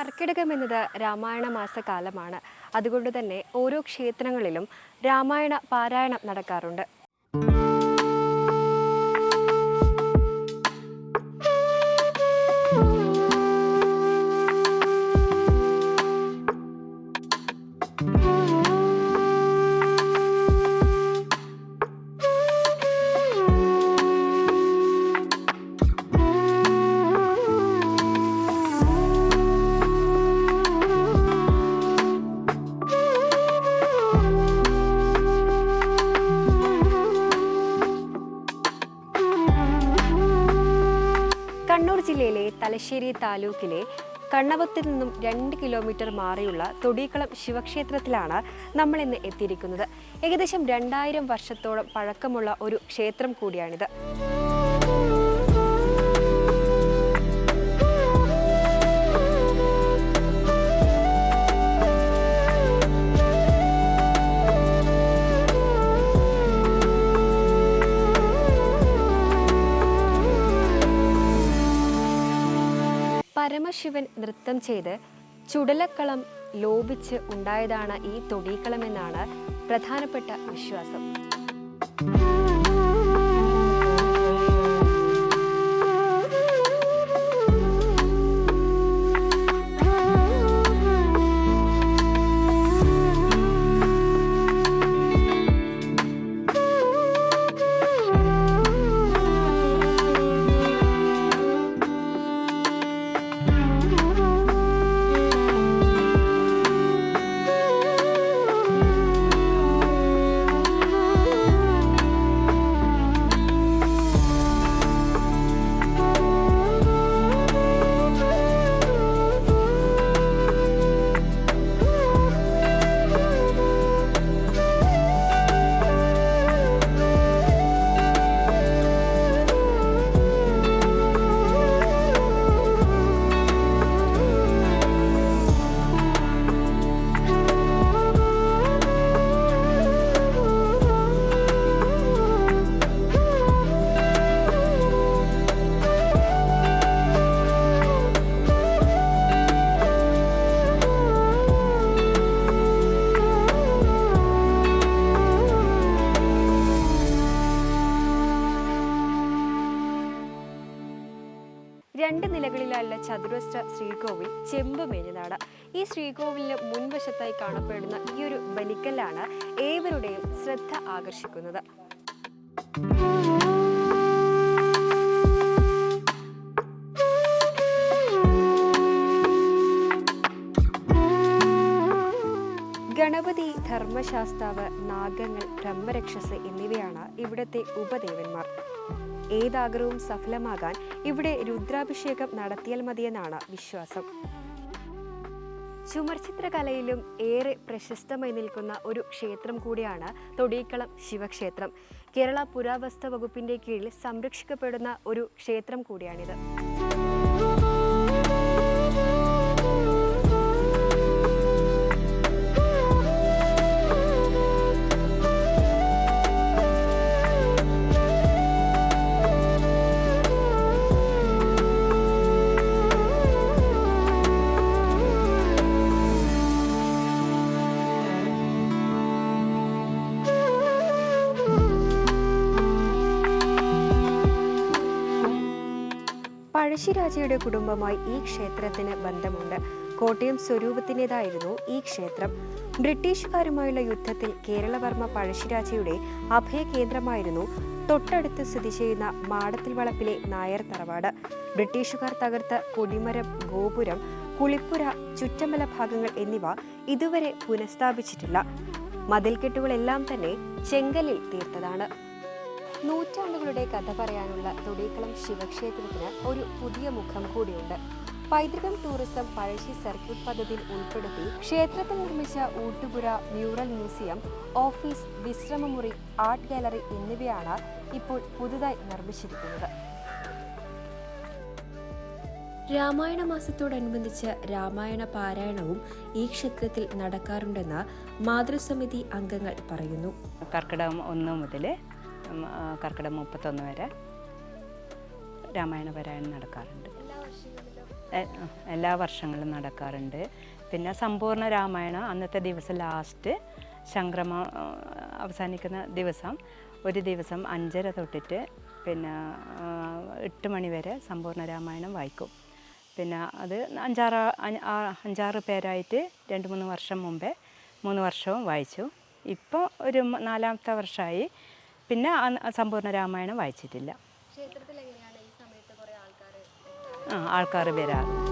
കർക്കിടകം എന്നത് രാമായണ മാസകാലമാണ് അതുകൊണ്ട് തന്നെ ഓരോ ക്ഷേത്രങ്ങളിലും രാമായണ പാരായണം നടക്കാറുണ്ട്. ജില്ലയിലെ തലശ്ശേരി താലൂക്കിലെ കണ്ണവത്തിൽ നിന്നും രണ്ട് കിലോമീറ്റർ മാറിയുള്ള തൊടീക്കളം ശിവക്ഷേത്രത്തിലാണ് നമ്മൾ ഇന്ന് എത്തിയിരിക്കുന്നത്. ഏകദേശം രണ്ടായിരം വർഷത്തോളം പഴക്കമുള്ള ഒരു ക്ഷേത്രം കൂടിയാണിത്. പരമശിവൻ നൃത്തം ചെയ്ത് ചുടലക്കളം ലോപിച്ച് ഉണ്ടായതാണ് ഈ തൊടീക്കളം എന്നാണ് പ്രധാനപ്പെട്ട വിശ്വാസം. രണ്ട് നിലകളിലുള്ള ചതുരശ്ര ശ്രീകോവിൽ ചെമ്പ് മേഞ്ഞനാട് ഈ ശ്രീകോവിലിന് മുൻവശത്തായി കാണപ്പെടുന്ന ഈ ഒരു ബലിക്കല്ലാണ് ഏവരുടെയും ശ്രദ്ധ ആകർഷിക്കുന്നത്. ഗണപതി ധർമ്മശാസ്താവ് നാഗങ്ങൾ ബ്രഹ്മരക്ഷസ് എന്നിവയാണ് ഇവിടുത്തെ ഉപദേവന്മാർ. ഏതാഗ്രഹവും സഫലമാകാൻ ഇവിടെ രുദ്രാഭിഷേകം നടത്തിയാൽ മതിയെന്നാണ് വിശ്വാസം. ചുമർചിത്രകലയിലും ഏറെ പ്രശസ്തമായി നിൽക്കുന്ന ഒരു ക്ഷേത്രം കൂടിയാണ് തൊടീക്കളം ശിവക്ഷേത്രം. കേരള പുരാവസ്തു വകുപ്പിന്റെ കീഴിൽ സംരക്ഷിക്കപ്പെടുന്ന ഒരു ക്ഷേത്രം കൂടിയാണിത്. പഴശ്ശിരാജയുടെ കുടുംബമായി ഈ ക്ഷേത്രത്തിന് ബന്ധമുണ്ട്. കോട്ടയം സ്വരൂപത്തിന്റെതായിരുന്നു ഈ ക്ഷേത്രം. ബ്രിട്ടീഷുകാരുമായുള്ള യുദ്ധത്തിൽ കേരളവർമ്മ പഴശ്ശിരാജയുടെ അഭയകേന്ദ്രമായിരുന്നു തൊട്ടടുത്ത് സ്ഥിതി ചെയ്യുന്ന മാടത്തിൽ വളപ്പിലെ നായർ തറവാട്. ബ്രിട്ടീഷുകാർ തകർത്ത കൊടിമരം ഗോപുരം കുളിപ്പുര ചുറ്റമല ഭാഗങ്ങൾ എന്നിവ ഇതുവരെ പുനഃസ്ഥാപിച്ചിട്ടില്ല. മതിൽക്കെട്ടുകളെല്ലാം തന്നെ ചെങ്കലിൽ തീർത്തതാണ്. നൂറ്റാണ്ടുകളുടെ കഥ പറയാനുള്ള തൊടീക്കളം ശിവക്ഷേത്രത്തിന് ഒരു പുതിയ മുഖം കൂടിയുണ്ട്. പൈതൃകം ടൂറിസം പഴശ്ശി സർക്യൂട്ട് പദ്ധതിയിൽ ഉൾപ്പെടുത്തി ക്ഷേത്രത്തിൽ നിർമ്മിച്ച ഊട്ടുപുര മ്യൂറൽ മ്യൂസിയം ഓഫീസ് വിശ്രമമുറി ആർട്ട് ഗാലറി എന്നിവയാണ് ഇപ്പോൾ പുതുതായി നിർമ്മിച്ചിരിക്കുന്നത്. രാമായണ മാസത്തോടനുബന്ധിച്ച് രാമായണ പാരായണവും ഈ ക്ഷേത്രത്തിൽ നടക്കാറുണ്ടെന്ന് മാതൃസമിതി അംഗങ്ങൾ പറയുന്നു. കർക്കിടകം ഒന്ന് മുതൽ കർക്കിടകം മുപ്പത്തൊന്ന് വരെ രാമായണ പാരായണം നടക്കാറുണ്ട്. എല്ലാ വർഷങ്ങളും നടക്കാറുണ്ട്. പിന്നെ സമ്പൂർണ രാമായണം അന്നത്തെ ദിവസം ലാസ്റ്റ് സംക്രമം അവസാനിക്കുന്ന ദിവസം ഒരു ദിവസം അഞ്ചര തൊട്ടിട്ട് പിന്നെ എട്ട് മണി വരെ സമ്പൂർണ രാമായണം വായിക്കും. പിന്നെ അത് അഞ്ചാറ് അഞ്ചാറ് പേരായിട്ട് രണ്ട് മൂന്ന് വർഷം മുമ്പേ മൂന്ന് വർഷവും വായിച്ചു. ഇപ്പോൾ ഒരു നാലാമത്തെ വർഷമായി പിന്നെ സമ്പൂർണ രാമായണം വായിച്ചിട്ടില്ല. ആ ആൾക്കാർ വരാറ്.